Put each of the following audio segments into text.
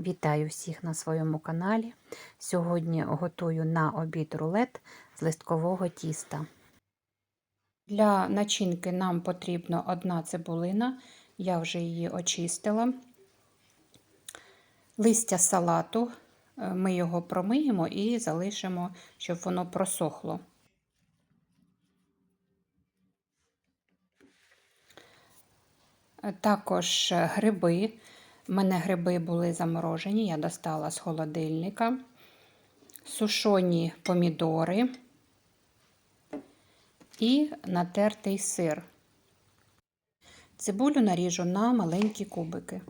Вітаю всіх на своєму каналі. Сьогодні готую на обід рулет з листкового тіста. Для начинки нам потрібно одна цибулина, я вже її очистила. Листя салату, е, ми його промиємо і залишимо, щоб воно просохло. Також гриби. У мене гриби були заморожені, я достала з холодильника, сушоні помідори і натертий сир. Цибулю наріжу на маленькі кубики.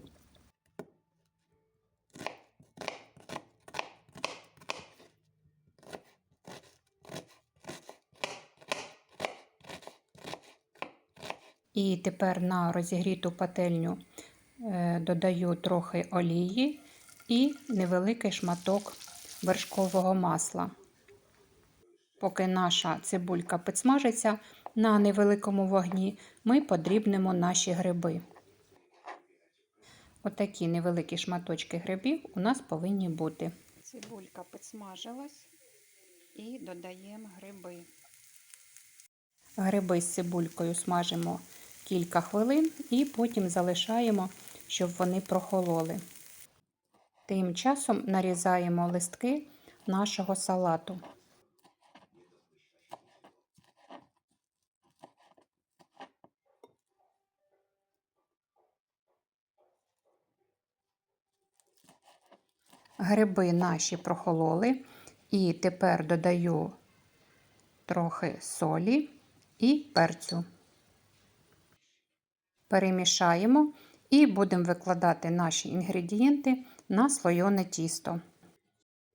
І тепер на розігріту пательню додаю трохи олії і невеликий шматок вершкового масла. Поки наша цибулька підсмажиться на невеликому вогні, ми подрібнемо наші гриби. Отакі невеликі шматочки грибів у нас повинні бути. Цибулька підсмажилась і додаємо гриби. Гриби з цибулькою смажимо кілька хвилин і потім залишаємо щоб вони прохололи. Тим часом нарізаємо листки нашого салату. Гриби наші прохололи, і тепер додаю трохи солі і перцю. Перемішаємо і будемо викладати наші інгредієнти на слойоне тісто.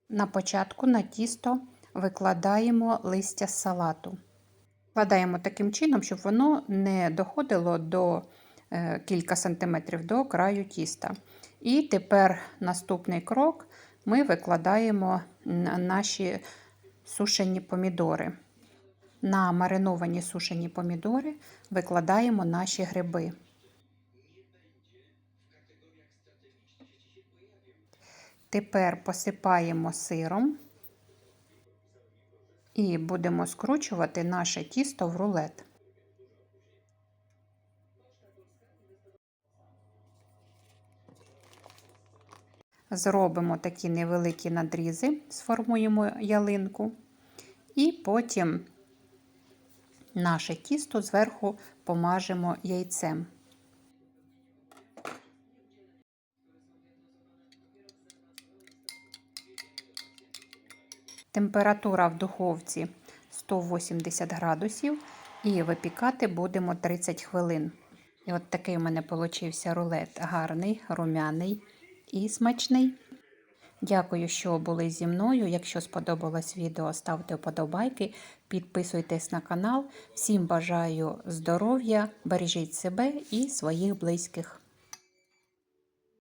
На початку на тісто викладаємо листя салату. Вкладаємо таким чином, щоб воно не доходило до е, кілька сантиметрів до краю тіста. І тепер наступний крок ми викладаємо наші сушені помідори. На мариновані сушені помідори викладаємо наші гриби. Тепер посипаємо сиром і будемо скручувати наше тісто в рулет. Зробимо такі невеликі надрізи, сформуємо ялинку, і потім наше тісто зверху помажемо яйцем. Температура в духовці 180 градусів і випікати будемо 30 хвилин. І от такий у мене получився рулет гарний, румяний і смачний. Дякую, що були зі мною. Якщо сподобалось відео, ставте вподобайки, підписуйтесь на канал. Всім бажаю здоров'я, бережіть себе і своїх близьких.